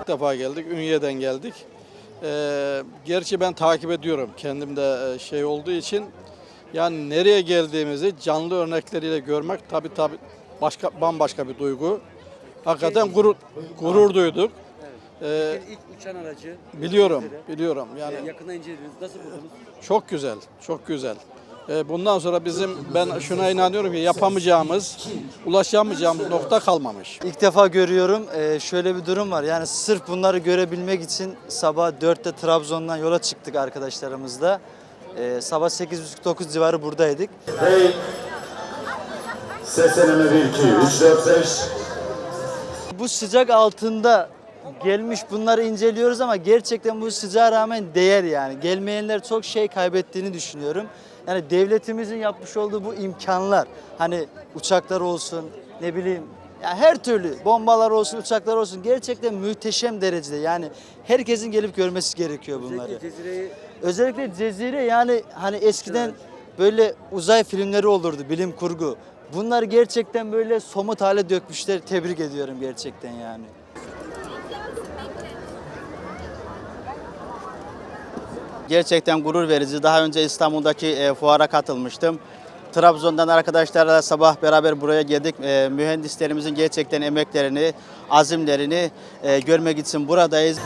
İlk defa geldik, Ünye'den geldik. Ee, gerçi ben takip ediyorum kendimde e, şey olduğu için. Yani nereye geldiğimizi canlı örnekleriyle görmek tabii tabii başka bambaşka bir duygu. Hakikaten gurur, gurur duyduk. Ee, İlk uçan aracı biliyorum, biliyorum. Yani yakından incelediniz. Nasıl buldunuz? çok güzel, çok güzel. Ee, bundan sonra bizim ben şuna inanıyorum ki yapamayacağımız, ulaşamayacağımız nokta kalmamış. İlk defa görüyorum. Ee, şöyle bir durum var. Yani sırf bunları görebilmek için sabah 4'te Trabzon'dan yola çıktık arkadaşlarımızla. Ee, sabah 8.30-9 civarı buradaydık. Hey. Ses deneme 1, 2, 3, 4, 5. Bu sıcak altında gelmiş bunları inceliyoruz ama gerçekten bu sıcağa rağmen değer yani. Gelmeyenler çok şey kaybettiğini düşünüyorum. Yani devletimizin yapmış olduğu bu imkanlar hani uçaklar olsun ne bileyim ya her türlü bombalar olsun uçaklar olsun gerçekten muhteşem derecede yani herkesin gelip görmesi gerekiyor bunları. Özellikle Cezire'yi Özellikle Cezire yani hani eskiden böyle uzay filmleri olurdu bilim kurgu. Bunlar gerçekten böyle somut hale dökmüşler. Tebrik ediyorum gerçekten yani. Gerçekten gurur verici. Daha önce İstanbul'daki e, fuara katılmıştım. Trabzon'dan arkadaşlarla sabah beraber buraya geldik. E, mühendislerimizin gerçekten emeklerini, azimlerini e, görmek için buradayız.